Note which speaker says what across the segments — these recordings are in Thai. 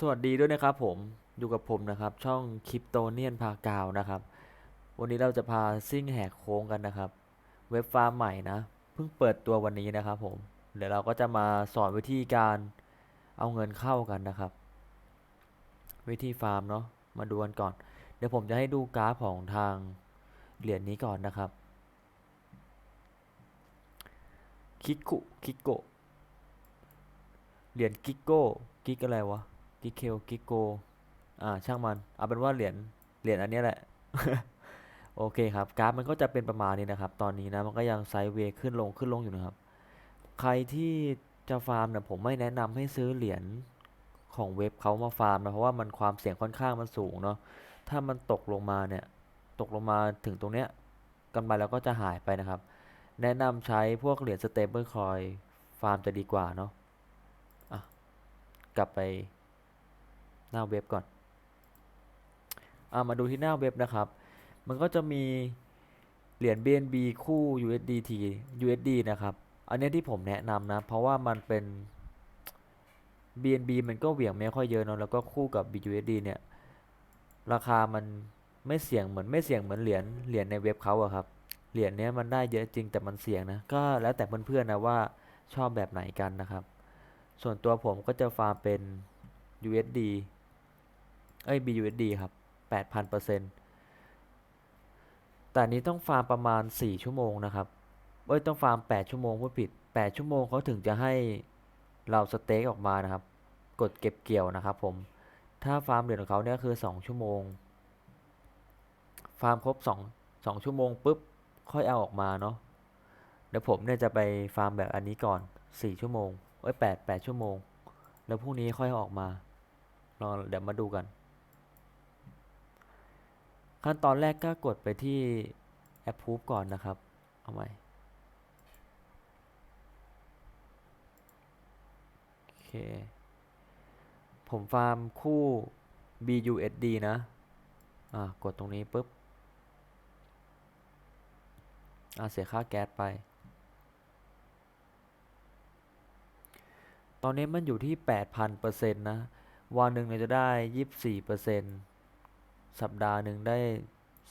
Speaker 1: สวัสดีด้วยนะครับผมอยู่กับผมนะครับ ช่องคริปโตเนียนพากาวนะครับ วันนี้เราจะพาซิ่งแหกโค้งกันนะครับ เว็บฟาร์มใหม่นะเพิ่งเปิดตัววันนี้นะครับผมเดี๋ยวเราก็จะมาสอนวิธีการเอาเงินเข้ากันนะครับ วิธีฟาร์มเนาะมาดูกันก่อน เดี๋ยวผมจะให้ดูกราฟของทางเหรียญนี้ก่อนนะครับคิกคุคิโกเหรียญกิกโก้กิกอะไรวะ กิเคลกิโก อ่า ช่างมัน เอาเป็นว่าเหรียญ เหรียญอันนี้แหละ โอเคครับ กราฟมันก็จะเป็นประมาณนี้นะครับ ตอนนี้นะ มันก็ยังไซด์เวย์ขึ้นลงขึ้นลงอยู่นะครับ ใครที่จะฟาร์มเนี่ยผมไม่แนะนำให้ซื้อเหรียญของเว็บเขามาฟาร์มนะ เพราะว่ามันความเสี่ยงค่อนข้างมันสูงเนาะ ถ้ามันตกลงมาเนี่ย ตกลงมาถึงตรงเนี้ยกำไรเราก็จะหายไปนะครับ แนะนำใช้พวกเหรียญสเตเบิลคอยฟาร์มจะดีกว่าเนาะ อะ กลับไป หน้าเว็บก่อนอามาดูที่หน้าเว็บนะครับ มันก็จะมีเหรียญ BNB คู่ USDT USD นะครับ อันนี้ที่ผมแนะนำนะ เพราะว่ามันเป็น BNB มันก็เหวี่ยงไม่ค่อยเยอะเนอะแล้วก็คู่กับ BUSD เนี่ย ราคามันไม่เสี่ยงเหมือนไม่เสี่ยงเหมือนเหรียญเหรียญในเว็บเขาอะครับ เหรียญเนี้ยมันได้เยอะจริงแต่มันเสี่ยงนะ ก็แล้วแต่เพื่อนๆนะว่าชอบแบบไหนกันนะครับ ส่วนตัวผมก็จะฟาร์มเป็น USD เอ้ย BUSD ครับ 8,000เปอร์เซ็นต์แต่นี้ต้องฟาร์มประมาณ 4 ชั่วโมงนะครับ เอ้ย ต้องฟาร์ม 8 ชั่วโมงพูดผิด 8 ชั่วโมงเขาถึงจะให้เราสเต็กออกมานะครับ กดเก็บเกี่ยวนะครับผม ถ้าฟาร์มเหรียญของเขาเนี่ยคือ 2 ชั่วโมง ฟาร์มครบ 2 2 ชั่วโมงปุ๊บ ค่อยเอาออกมาเนาะ เดี๋ยวผมเนี่ยจะไปฟาร์มแบบอันนี้ก่อน 4 ชั่วโมง เอ้ย8 8ชั่วโมง แล้วพรุ่งนี้ค่อยเอาออกมาลองเดี๋ยวมาดูกัน ขั้นตอนแรกก็กดไปที่ approve ก่อนนะครับ เอาใหม่โอเค ผมฟาร์มคู่ BUSD นะ อ่ากดตรงนี้ปุ๊บ อ่าเสียค่าแก๊สไป ตอนนี้มันอยู่ที่ 8,000เปอร์เซ็นต์นะวันหนึ่งเนี่ยจะได้ยี่สี่เปอร์เซ็นต์ สัปดาห์หนึ่งได้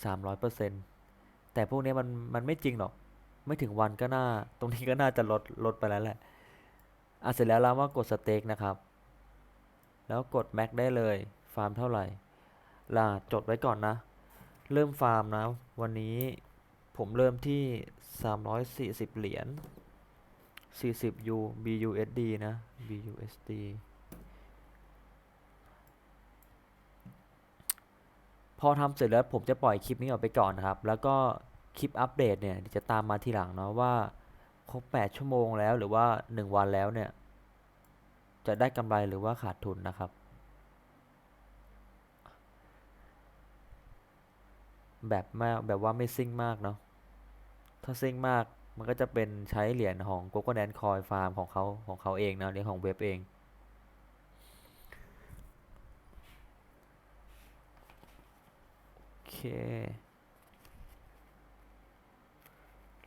Speaker 1: สามร้อยเปอร์เซ็นต์แต่พวกนี้มันมันไม่จริงหรอก ไม่ถึงวันก็น่า ตรงนี้ก็น่าจะลดลดไปแล้วแหละอะเสร็จแล้วเรามากดสเต็กนะครับ แล้วกดแม็กได้เลยฟาร์มเท่าไหร่ล่ะจดไว้ก่อนนะ เริ่มฟาร์มนะ วันนี้ผมเริ่มที่ 340 เหรียญ40 U BUSD นะ BUSD พอทำเสร็จแล้วผมจะปล่อยคลิปนี้ออกไปก่อนนะครับ แล้วก็คลิปอัปเดตเนี่ยจะตามมาทีหลังเนาะว่าครบ 8 ชั่วโมงแล้วหรือว่า 1 วันแล้วเนี่ย จะได้กำไรหรือว่าขาดทุนนะครับ แบบมากแบบว่าไม่ซิ่งมากเนาะถ้าซิ่งมากมันก็จะเป็นใช้เหรียญของ g o g o n a n Coin Farm ของเขาของเขาเองนะเหรียญของเว็บเอง โอ เค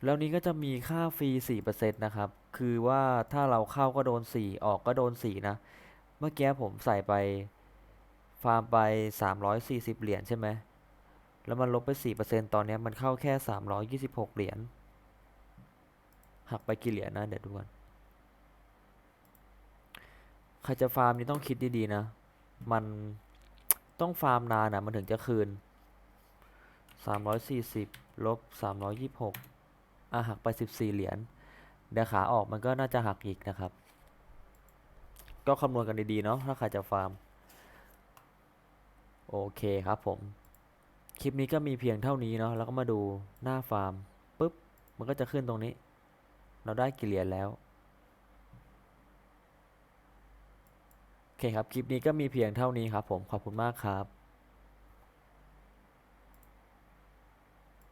Speaker 1: แล้วนี้ก็จะมีค่าฟรี 4%นะครับ คือว่าถ้าเราเข้าก็โดน 4 ออกก็โดน 4 นะ เมื่อกี้ผมใส่ไป ฟาร์มไป 340 เหรียญใช่ไหม แล้วมันลบไป 4%ตอนนี้มันเข้าแค่ 326 เหรียญ หักไปกี่เหรียญนะ เดี๋ยวดูกันใครจะฟาร์มนี่ต้องคิดดีๆนะ มันต้องฟาร์มนานนะมันถึงจะคืน 340ลบ326อะหักไป 14 เหรียญเดี๋ยวขาออกมันก็น่าจะหักอีกนะครับ ก็คำนวณกันดีๆเนาะถ้าใครจะฟาร์ม โอเคครับผม คลิปนี้ก็มีเพียงเท่านี้เนาะแล้วก็มาดูหน้าฟาร์มปุ๊บ มันก็จะขึ้นตรงนี้ เราได้กี่เหรียญแล้วโอเคครับ คลิปนี้ก็มีเพียงเท่านี้ครับผม ขอบคุณมากครับ